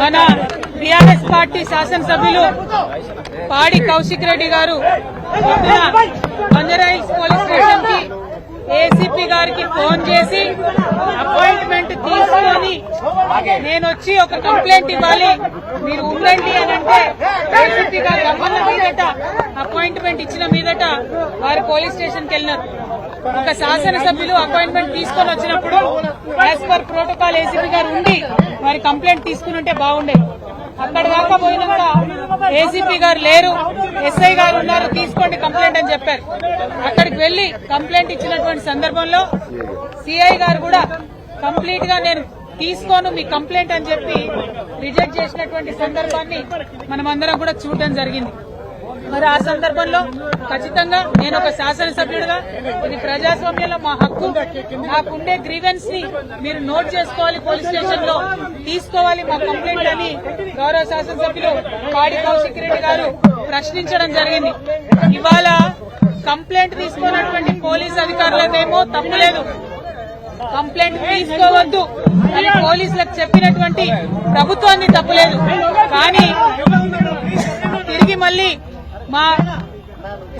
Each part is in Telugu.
మన టిఆర్ఎస్ పార్టీ శాసనసభ్యులు పాడి కౌశిక్ రెడ్డి గారు పొద్దున పోలీస్ స్టేషన్కి ఏసీపీ గారికి ఫోన్ చేసి అపాయింట్మెంట్ తీసుకొని నేను వచ్చి ఒక కంప్లైంట్ ఇవ్వాలి. మీరు ఉండండి అని అంటే ఏసీపీ గారు రమ్మన్న మీదట అపాయింట్మెంట్ ఇచ్చిన మీదట వారు పోలీస్ స్టేషన్కి వెళ్ళినారు. ఒక శాసనసభ్యులు అపాయింట్మెంట్ తీసుకొని వచ్చినప్పుడు యాజ్ పర్ ప్రోటోకాల్ ఏసీపీ గారు ఉండి మరి కంప్లైంట్ తీసుకుని ఉంటే బాగుండేది అక్కడ దాకా పోయినాక ఏసీపీ గారు లేరు ఎస్ఐ గారు ఉన్నారు తీసుకోండి కంప్లైంట్ అని చెప్పారు. అక్కడికి వెళ్ళి కంప్లైంట్ ఇచ్చినటువంటి సందర్భంలో సిఐ గారు కూడా కంప్లీట్గా నేను తీసుకోను మీ కంప్లైంట్ అని చెప్పి రిజెక్ట్ చేసినటువంటి సందర్భాన్ని మనమందరం కూడా చూడడం జరిగింది. మరి ఆ సందర్భంలో ఖచ్చితంగా నేను ఒక శాసనసభ్యుడిగా ఇది ప్రజాస్వామ్యంలో మా హక్కు మాకుండే గ్రీవెన్స్ని మీరు నోట్ చేసుకోవాలి పోలీస్ స్టేషన్లో తీసుకోవాలి మా కంప్లైంట్ అని గౌరవ శాసనసభ్యులు పాడి కౌశిక్ రెడ్డి గారు ప్రశ్నించడం జరిగింది. ఇవాళ కంప్లైంట్ తీసుకున్నటువంటి పోలీస్ అధికారులదేమో తప్పులేదు కంప్లైంట్ తీసుకోవద్దు అని పోలీసులకు చెప్పినటువంటి ప్రభుత్వాన్ని తప్పులేదు కానీ తిరిగి మళ్ళీ మా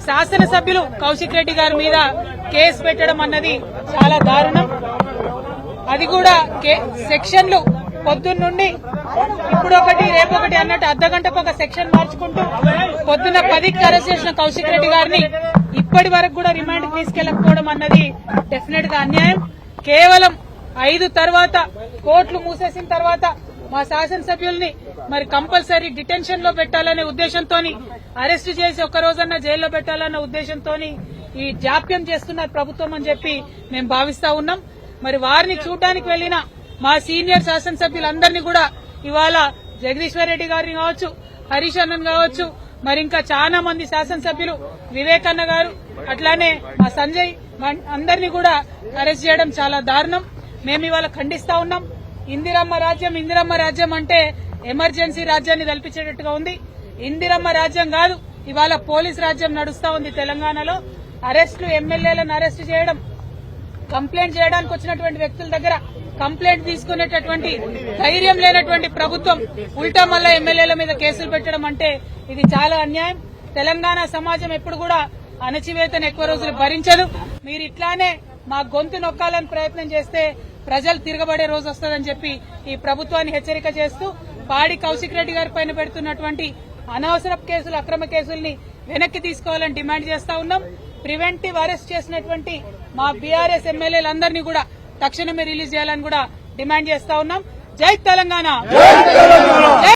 శాసనసభ్యులు కౌశిక్ రెడ్డి గారి మీద కేసు పెట్టడం అన్నది చాలా దారుణం. అది కూడా కే- సెక్షన్లు పొద్దున్నుండి ఇప్పుడు ఒకటి రేపొకటి అన్నట్టు అర్ధగంటకు ఒక సెక్షన్ మార్చుకుంటూ పొద్దున్న పదికి అరెస్ట్ చేసిన కౌశిక్ రెడ్డి గారిని ఇప్పటి వరకు కూడా రిమాండ్ తీసుకెళ్ళకపోవడం అన్నది డెఫినెట్గా అన్యాయం. కేవలం ఐదు తర్వాత కోర్టులు మూసేసిన తర్వాత మా శాసనసభ్యుల్ని మరి కంపల్సరీ డిటెన్షన్లో పెట్టాలనే ఉద్దేశంతో అరెస్ట్ చేసి ఒక్క రోజన్నా జైల్లో పెట్టాలన్న ఉద్దేశంతో ఈ జాప్యం చేస్తున్నారు ప్రభుత్వం అని చెప్పి మేము భావిస్తా ఉన్నాం. మరి వారిని చూడడానికి వెళ్ళిన మా సీనియర్ శాసనసభ్యులందరినీ కూడా ఇవాళ జగదీశ్వర్ రెడ్డి గారిని కావచ్చు హరీష్ అన్నన్ కావచ్చు మరి ఇంకా చాలా మంది శాసనసభ్యులు వివేకన్న గారు అట్లానే మా సంజయ్ అందరినీ కూడా అరెస్ట్ చేయడం చాలా దారుణం. మేము ఇవాళ ఖండిస్తా ఉన్నాం. ఇందిరమ్మ రాజ్యం ఇందిరమ్మ రాజ్యం అంటే ఎమర్జెన్సీ రాజ్యాన్ని కల్పించేటట్టుగా ఉంది. ఇందిరమ్మ రాజ్యం కాదు ఇవాళ పోలీస్ రాజ్యం నడుస్తా ఉంది తెలంగాణలో. అరెస్టులు ఎమ్మెల్యేలను అరెస్ట్ చేయడం కంప్లైంట్ చేయడానికి వచ్చినటువంటి వ్యక్తుల దగ్గర కంప్లైంట్ తీసుకునేటటువంటి ధైర్యం లేనటువంటి ప్రభుత్వం ఉల్టా మళ్ళా ఎమ్మెల్యేల మీద కేసులు పెట్టడం అంటే ఇది చాలా అన్యాయం. తెలంగాణ సమాజం ఎప్పుడు కూడా అణచివేతను ఎక్కువ రోజులు భరించదు. మీరు ఇట్లానే మా గొంతు నొక్కాలని ప్రయత్నం చేస్తే ప్రజలు తిరగబడే రోజు వస్తుందని చెప్పి ఈ ప్రభుత్వాన్ని హెచ్చరిక చేస్తూ పాడి కౌశిక్ రెడ్డి గారి పైన పెడుతున్నటువంటి అనవసర కేసులు అక్రమ కేసుల్ని వెనక్కి తీసుకోవాలని డిమాండ్ చేస్తా ఉన్నాం. ప్రివెంటివ్ అరెస్ట్ చేసినటువంటి మా బీఆర్ఎస్ ఎమ్మెల్యేలందరినీ కూడా తక్షణమే రిలీజ్ చేయాలని కూడా డిమాండ్ చేస్తా ఉన్నాం. జై తెలంగాణ!